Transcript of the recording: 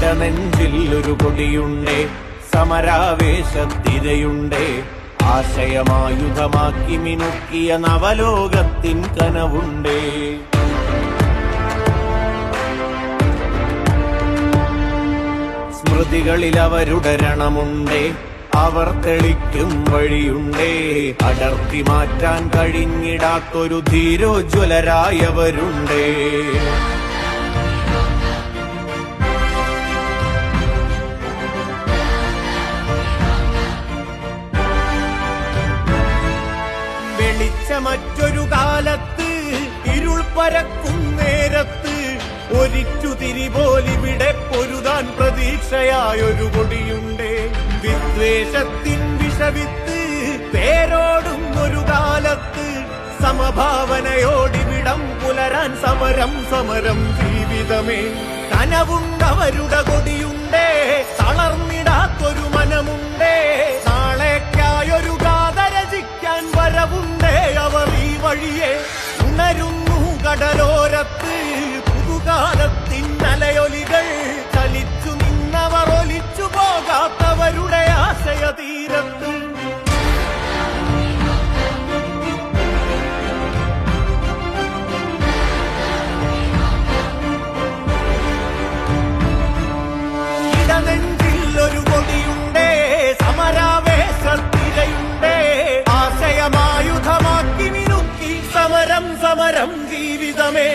ഇടനെഞ്ചിൽ ഒരു കൊടിയുണ്ടേ സമരാവേശത്തിരയുണ്ടേ. ആശയമായുധമാക്കി മിനുക്കിയ നവലോകത്തിൻ കനവുണ്ടേ. സ്മൃതികളിൽ അവരുടെ രണമുണ്ടേ അവർ തെളിക്കും വഴിയുണ്ടേ. അടർത്തി മാറ്റാൻ കഴിഞ്ഞിടാത്തൊരു ധീരോജ്വലരായവരുണ്ടേ. മറ്റൊരു കാലത്ത് ഇരുൾ പരക്കും നേരത്ത് ഒരിച്ചു തിരിപോലിവിടെ പൊരുതാൻ പ്രതീക്ഷയായൊരു കൊടിയുണ്ടേ. വിദ്വേഷത്തിൻ വിഷവിത്ത് പേരോടും ഒരു കാലത്ത് സമഭാവനയോടിവിടം പുലരാൻ സമരം സമരം ജീവിതമേ. കനവുണ്ടവരുടെ കൊടിയുണ്ടേ. വഴിയെ ഉണരുന്നു കടലോരത്ത്. പുതുകാലത്തിന്നലയൊലികൾ ചലിച്ചു നിന്നവർ ഒലിച്ചു പോകാത്തവരുടെ ആശയതീരത്ത്. ഇടനെഞ്ഞ நம் ஜீவிதமே